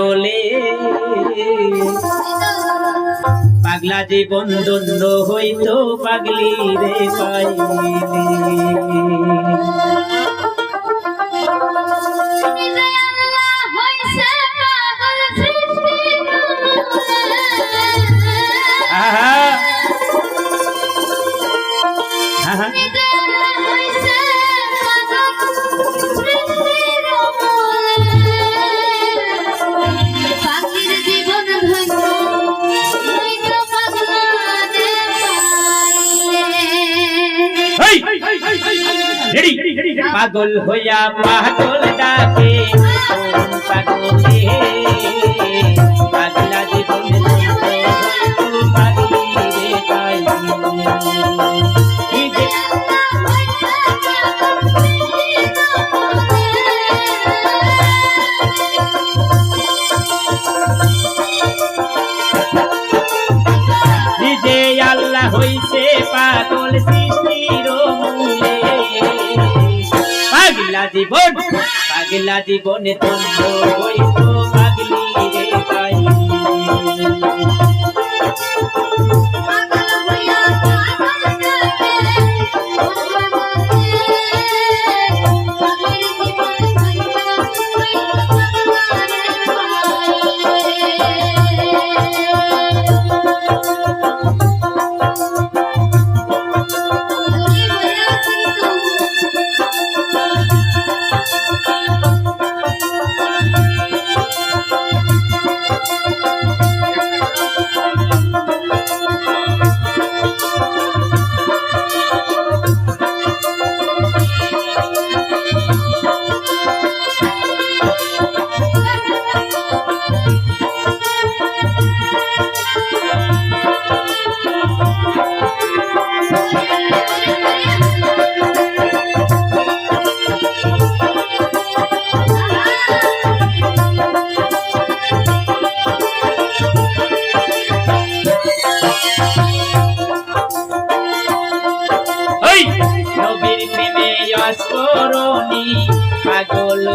বলে পাগলা জীবন দ্বন্দ্ব হইতো পাগলি রে পাইলে। পাগল হইয়া পাগল ডাকে। পাগলে পাগলা জীবন আল্লাহ হইছে পাগল সৃষ্টির জীবন পাগলা জীবনে তন্দ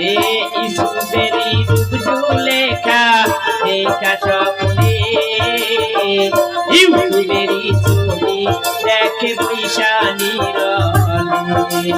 আরে ইসুবেরি রূপ লেখা দেখা ছবি দেখে বৈশানি রলে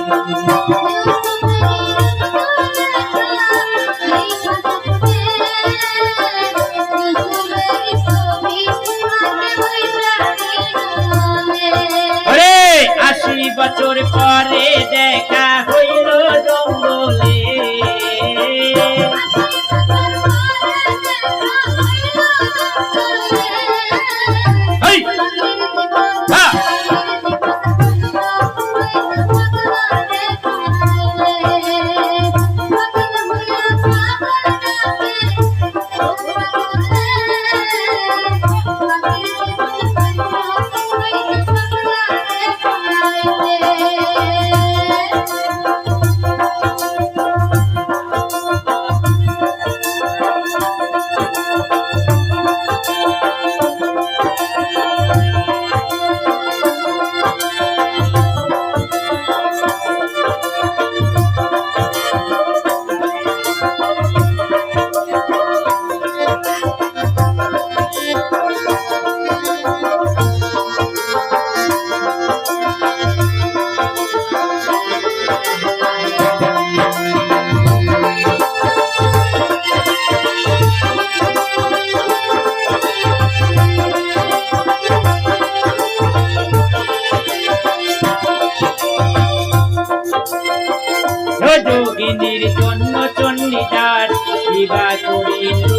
কিবা করিলু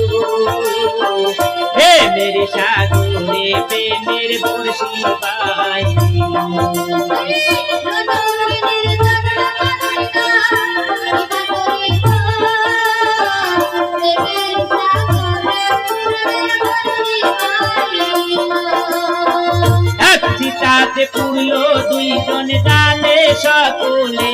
হে মেরে সাগরে প্রেমের বর্ষি পুরলো দুইজন জানে সকলে।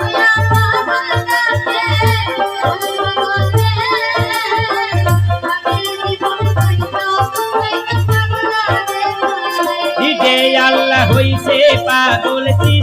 পাগল চিন